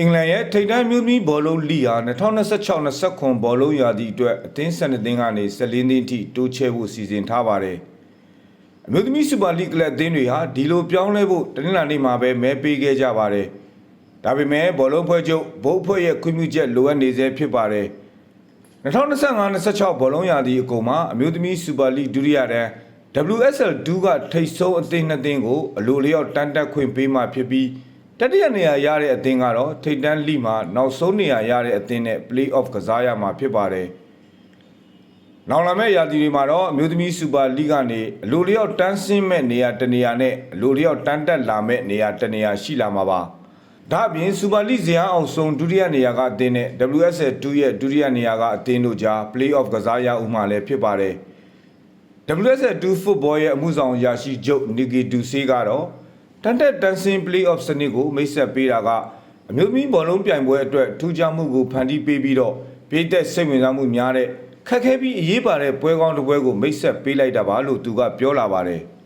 အင်္ဂလန်ရဲ့ထိပ်တန်းမျိုးသမီးဘောလုံးလီဟာ2026-29ဘောလုံးရာသီအတွက်အသင်း12သင်းကနေ14သင်းထိတိုးချဲ့ဖို့စီစဉ်ထားပါတယ်။အမျိုးသမီးစူပါလိကလပ်အသင်းတွေဟာဒီလိုပြောင်းလဲဖို့တနင်္လာနေ့မှာပဲမဲပေးခဲ့ကြပါတယ်။ဒါပေမဲ့ဘောလုံးဖွဲ့ချုပ်ဘုတ်ဖွဲ့ရဲ့ခွင့်ပြုချက်လိုအပ်နေသေးဖြစ်ပါတယ်။2025-26ဘောလုံးရာသီအကုန်မှာအမျိုးသမီးစူပါလိဒုတိယတန်း WSL 2 ကထိပ်ဆုံးအသင်းနှစ်သင်းကိုအလိုလျောက်တန်းတက်ခွင့်ပေးမှဖြစ်ပြီး တတိယနေရာရတဲ့အသင်းကတော့ထိပ်တန်းလိမှာနောက်ဆုံးနေရာရတဲ့အသင်းနဲ့ play-off ကစားရမှာဖြစ်ပါတယ်။နောက်လာမယ့်ရာသီတွေမှာတော့အမျိုးသမီးစူပါလိကနေအလိုလျောက်တန်းဆင်းမဲ့နေရာတစ်နေရာနဲ့အလိုလျောက်တန်းတက်လာမဲ့နေရာတစ်နေရာရှိလာမှာပါ။ဒါ့အပြင်စူပါလိဇယားအောင်ဆုံးဒုတိယနေရာကအသင်းနဲ့ WSL 2ရဲ့ဒုတိယနေရာကအသင်းတို့ကြား play-off ကစားရဦးမှာလည်းဖြစ်ပါတယ်။ WSL2 football ရဲ့အမှုဆောင်အရာရှိချုပ်နီဂီဒူဆေးကတော့ တန်တက်တန်စင် play-off စနစ်ကိုမိတ်ဆက်ပေးတာကအမျိုးသမီးဘောလုံးပြိုင်ပွဲအတွက်ထူးခြားမှုကိုဖန်တီးပေးပြီးတော့ပြည်သက်စိတ်ဝင်စားမှုများတဲ့ခက်ခဲပြီးအရေးပါတဲ့ပွဲကောင်းတစ်ပွဲကိုမိတ်ဆက်ပေးလိုက်တာပါလို့သူကပြောလာပါတယ်။